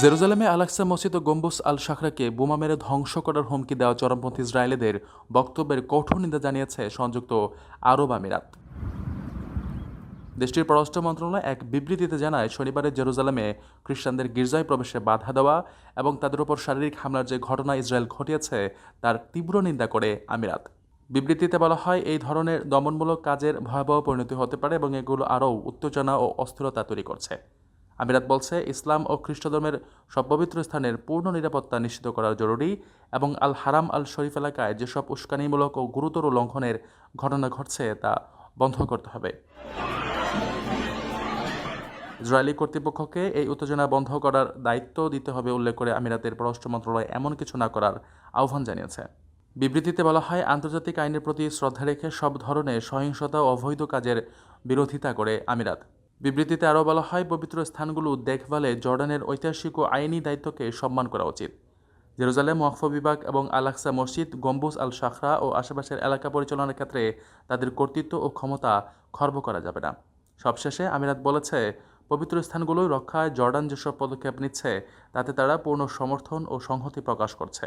জেরুজালেমে আলাক্সা মসজিদ ও গম্বুস আল শাখরাকে বোমা মেরে ধ্বংস করার হুমকি দেওয়া চরমপন্থী ইসরায়েলিদের বক্তব্যের কঠোর নিন্দা জানিয়েছে সংযুক্ত আরব আমিরাত। দেশটির পররাষ্ট্র মন্ত্রণালয় এক বিবৃতিতে জানায়, শনিবারে জেরুজালেমে খ্রিস্টানদের গির্জায় প্রবেশে বাধা দেওয়া এবং তাদের উপর শারীরিক হামলার যে ঘটনা ইসরায়েল ঘটিয়েছে, তার তীব্র নিন্দা করে আমিরাত। বিবৃতিতে বলা হয়, এই ধরনের দমনমূলক কাজের ভয়াবহ পরিণতি হতে পারে এবং এগুলো আরও উত্তেজনা ও অস্থিরতা তৈরি করছে। আমিরাত বলছে, ইসলাম ও খ্রিস্ট ধর্মের সব পবিত্র স্থানের পূর্ণ নিরাপত্তা নিশ্চিত করা জরুরি এবং আল হারাম আল শরীফ এলাকায় যেসব উস্কানিমূলক ও গুরুতর লঙ্ঘনের ঘটনা ঘটছে তা বন্ধ করতে হবে। ইসরায়েলি কর্তৃপক্ষকে এই উত্তেজনা বন্ধ করার দায়িত্ব দিতে হবে উল্লেখ করে আমিরাতের পররাষ্ট্র মন্ত্রণালয় এমন কিছু না করার আহ্বান জানিয়েছে। বিবৃতিতে বলা হয়, আন্তর্জাতিক আইনের প্রতি শ্রদ্ধা রেখে সব ধরনের সহিংসতা ও অবৈধ কাজের বিরোধিতা করে আমিরাত। বিবৃতিতে আরও বলা হয়, পবিত্র স্থানগুলো দেখভালে জর্ডানের ঐতিহাসিক ও আইনি দায়িত্বকে সম্মান করা উচিত। জেরুজালেম ওয়াকফ বিভাগ এবং আলাক্সা মসজিদ, গম্বুজ আল শাখরা ও আশেপাশের এলাকা পরিচালনার ক্ষেত্রে তাদের কর্তৃত্ব ও ক্ষমতা খর্ব করা যাবে না। সবশেষে আমিরাত বলেছে, পবিত্র স্থানগুলো রক্ষায় জর্ডান যেসব পদক্ষেপ নিচ্ছে, তাতে তারা পূর্ণ সমর্থন ও সংহতি প্রকাশ করছে।